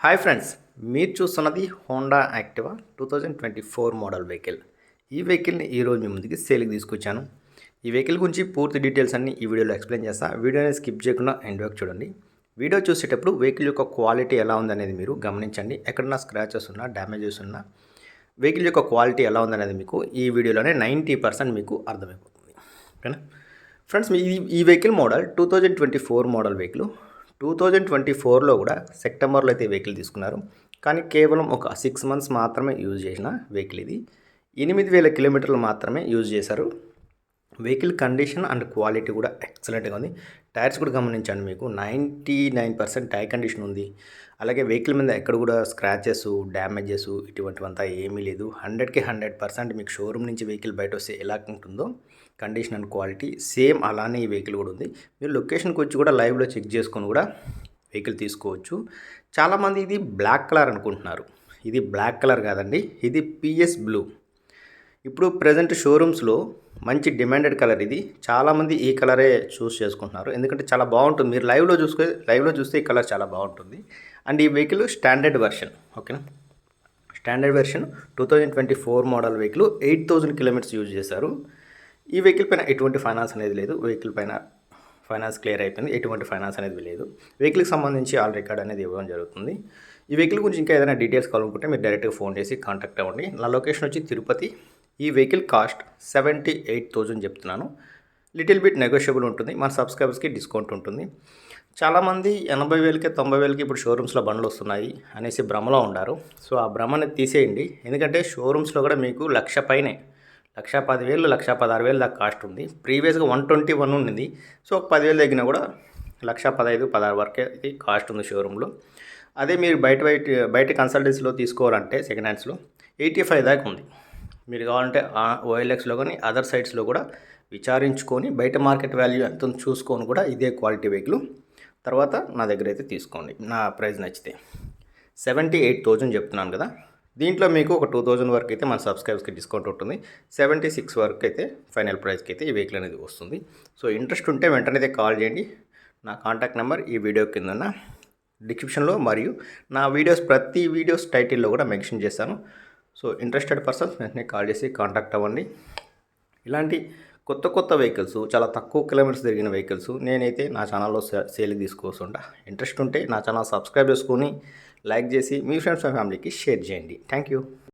Hi friends మీరు చూస్తున్నది Honda Activa two thousand twenty four model vehicle ఈ వెహికల్ని ఈరోజు మీ ముందుకి సేల్కి తీసుకొచ్చాను. ఈ వెహికల్ గురించి పూర్తి డీటెయిల్స్ అన్ని ఈ వీడియోలో ఎక్స్ప్లెయిన్ చేస్తా. వీడియోని స్కిప్ చేయకుండా ఎండ్ వరకు చూడండి. వీడియో చూసేటప్పుడు వెహికల్ యొక్క క్వాలిటీ ఎలా ఉందనేది మీరు గమనించండి. ఎక్కడన్నా స్క్రాచెస్ ఉన్నా డ్యామేజెస్ ఉన్నా వెహికల్ యొక్క క్వాలిటీ ఎలా ఉందనేది మీకు ఈ వీడియోలోనే నైంటీ పర్సెంట్ మీకు అర్థమైపోతుంది. ఓకేనా ఫ్రెండ్స్ ఈ ఈ vehicle model two thousand twenty four model vehicle two thousand twenty ఫోర్లో కూడా సెప్టెంబర్లో అయితే వెహికల్ తీసుకున్నారు. కానీ కేవలం ఒక సిక్స్ మంత్స్ మాత్రమే యూజ్ చేసిన వెహికల్ ఇది. ఎనిమిది వేల కిలోమీటర్లు మాత్రమే యూజ్ చేశారు. వెహికల్ కండిషన్ అండ్ క్వాలిటీ కూడా ఎక్సలెంట్గా ఉంది. టైర్స్ కూడా గమనించండి మీకు. Ninety nine percent tyre condition ఉంది. అలాగే వెహికల్ మీద ఎక్కడ కూడా స్క్రాచెస్ డ్యామేజెస్ ఇటువంటివంతా ఏమీ లేదు. హండ్రెడ్కి హండ్రెడ్ పర్సెంట్ మీకు షోరూమ్ నుంచి వెహికల్ బయట వస్తే ఎలా ఉంటుందో కండిషన్ అండ్ క్వాలిటీ సేమ్ అలానే ఈ వెహికల్ కూడా ఉంది. మీరు లొకేషన్కి వచ్చి కూడా లైవ్లో చెక్ చేసుకొని కూడా వెహికల్ తీసుకోవచ్చు. చాలామంది ఇది బ్లాక్ కలర్ అనుకుంటున్నారు. ఇది బ్లాక్ కలర్ కాదండి. ఇది పిఎస్ బ్లూ. ఇప్పుడు ప్రజెంట్ షోరూమ్స్లో మంచి డిమాండెడ్ కలర్ ఇది. చాలామంది ఈ కలరే చూస్ చేసుకుంటున్నారు. ఎందుకంటే చాలా బాగుంటుంది. మీరు లైవ్లో చూసుకు లైవ్లో చూస్తే ఈ కలర్ చాలా బాగుంటుంది. అండ్ ఈ వెహికల్ స్టాండర్డ్ వెర్షన్ ఓకేనా standard version two thousand twenty four model vehicle eight thousand kilometres use చేశారు. ఈ వెహికల్ పైన ఎటువంటి ఫైనాన్స్ అనేది లేదు. వెహికల్ పైన ఫైనాన్స్ క్లియర్ అయిపోయింది. ఎటువంటి ఫైనాన్స్ అనేది లేదు. వెహికల్కి సంబంధించి ఆల్ రికార్డ్ అనేది ఇవ్వడం జరుగుతుంది. ఈ వెహికల్ గురించి ఇంకా ఏదైనా డీటెయిల్స్ కావాలనుకుంటే మీరు డైరెక్ట్గా ఫోన్ చేసి కాంటాక్ట్ అవ్వండి. నా లొకేషన్ వచ్చి తిరుపతి ఈ vehicle cost seventy eight thousand చెప్తున్నాను. లిటిల్ బిట్ నెగోషియబుల్ ఉంటుంది. మన సబ్స్క్రైబర్స్కి డిస్కౌంట్ ఉంటుంది. చాలామంది ఎనభై వేలకి తొంభై వేలకి ఇప్పుడు షోరూమ్స్లో బండ్లు వస్తున్నాయి అనేసి భ్రమలో ఉన్నారు. సో ఆ భ్రమని తీసేయండి. ఎందుకంటే షోరూమ్స్లో కూడా మీకు లక్ష పైనే లక్ష పదివేలు లక్ష పదహారు వేలు దాకా కాస్ట్ ఉంది. ప్రీవియస్గా వన్ ట్వంటీ వన్ ఉండింది సో ఒక పదివేలు తగ్గినా కూడా లక్ష పదహైదు పదహారు వరకే ఇది కాస్ట్ ఉంది షోరూంలో అదే మీరు బయట బయట బయట కన్సల్టెన్సీలో తీసుకోవాలంటే సెకండ్ హ్యాండ్స్లో ఎయిటీ ఫైవ్ దాకా ఉంది. మీరు కావాలంటే ఓఎల్ఎక్స్లో కానీ అదర్ సైట్స్లో కూడా విచారించుకొని బయట మార్కెట్ వాల్యూ ఎంత చూసుకొని కూడా ఇదే క్వాలిటీ వెహికల్ తర్వాత నా దగ్గర అయితే తీసుకోండి. నా ప్రైస్ నచ్చితే. సెవెంటీ ఎయిట్ థౌజండ్ చెప్తున్నాను కదా. దీంట్లో మీకు ఒక టూ థౌజండ్ వరకు అయితే మన సబ్స్క్రైబర్స్కి డిస్కౌంట్ ఉంటుంది. సెవెంటీ సిక్స్ వరకు అయితే ఫైనల్ ప్రైస్కి అయితే ఈ వెహికల్ అనేది వస్తుంది. సో ఇంట్రెస్ట్ ఉంటే వెంటనే అయితే కాల్ చేయండి. నా కాంటాక్ట్ నెంబర్ ఈ వీడియో కింద ఉన్న డిస్క్రిప్షన్లో మరియు నా వీడియోస్ ప్రతి వీడియోస్ టైటిల్లో కూడా మెన్షన్ చేశాను సో ఇంట్రెస్టెడ్ పర్సన్స్ వెంటనే కాల్ చేసి కాంటాక్ట్ అవ్వండి. ఇలాంటి కొత్త కొత్త వెహికల్స్ చాలా తక్కువ కిలోమీటర్స్ తిరిగిన వెహికల్స్ నేనైతే నా ఛానల్లో సేల్కి తీసుకొస్తుంటా ఇంట్రెస్ట్ ఉంటే నా ఛానల్ సబ్స్క్రైబ్ చేసుకొని లైక్ చేసి మీ ఫ్రెండ్స్ ఫ్యామిలీకి షేర్ చేయండి. Thank you